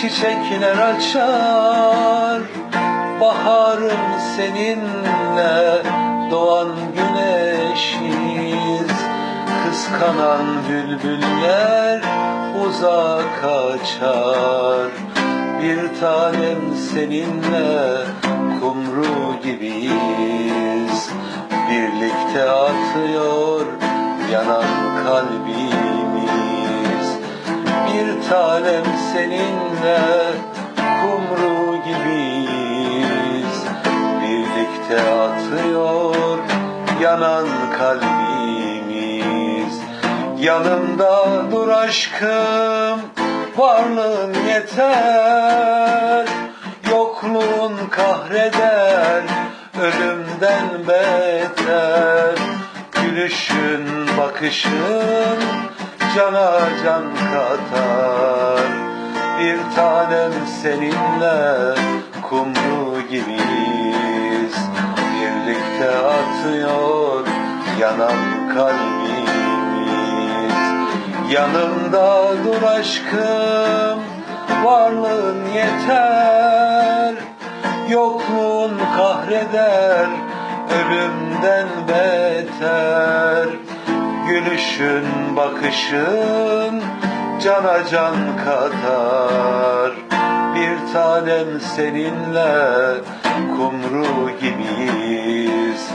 Çiçekler açar. Baharım seninle doğan güneşiz. Kıskanan bülbüller uzak kaçar Bir tanem seninle kumru gibiyiz. Birlikte atıyor yanan kalbimiz Bir tanem seninle kumru gibiyiz. Birlikte atıyor yanan kalbimiz. Yanımda dur aşkım varlığın yeter. Yokluğun kahreder ölümden beter. Gülüşün bakışın cana can katar. Bir tanem seninle kumru gibiyiz. Birlikte atıyor yanan kalbimiz. Yanımda dur aşkım varlığın yeter. Yokluğun kahreder ölümden beter Gülüşün bakışın cana can katar. Bir tanem seninle kumru gibiyiz.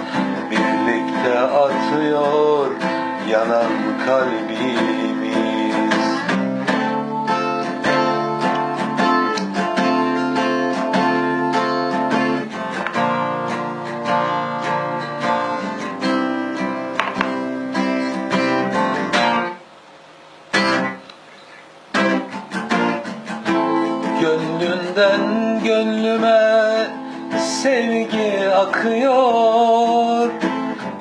Birlikte atıyor yanan kalbimiz Gönlünden gönlüme sevgi akıyor.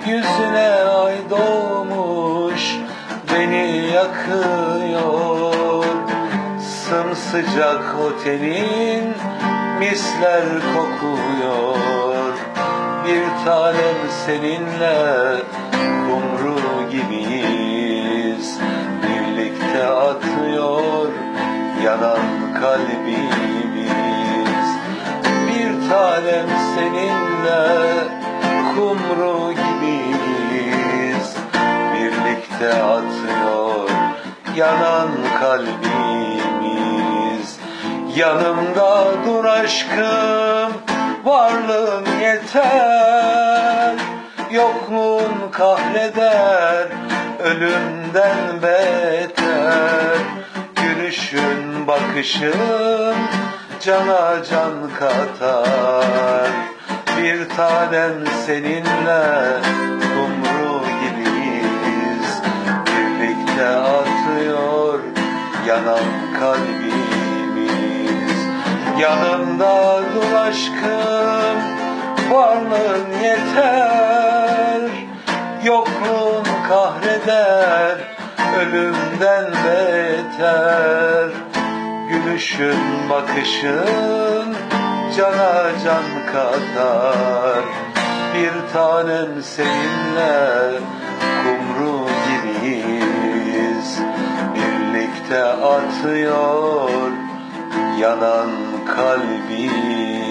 Yüzüne ay doğmuş beni yakıyor. Sımsıcak o tenin misler kokuyor. Bir tanem seninle kumru gibiyiz. Birlikte atıyor yanan kalbimiz seninle kumru gibiyiz. Birlikte atıyor yanan kalbimiz. Yanımda dur aşkım varlığın yeter. Yokluğun kahreder ölümden beter. Gülüşün bakışın cana can katar Bir tanem seninle kumru gibiyiz. Birlikte atıyor yanan kalbimiz. Yanımda dur aşkım varlığın yeter. Yokluğun kahreder ölümden beter. Gülüşün bakışın cana can katar. Bir tanem seninle kumru gibiyiz. Birlikte atıyor yanan kalbimiz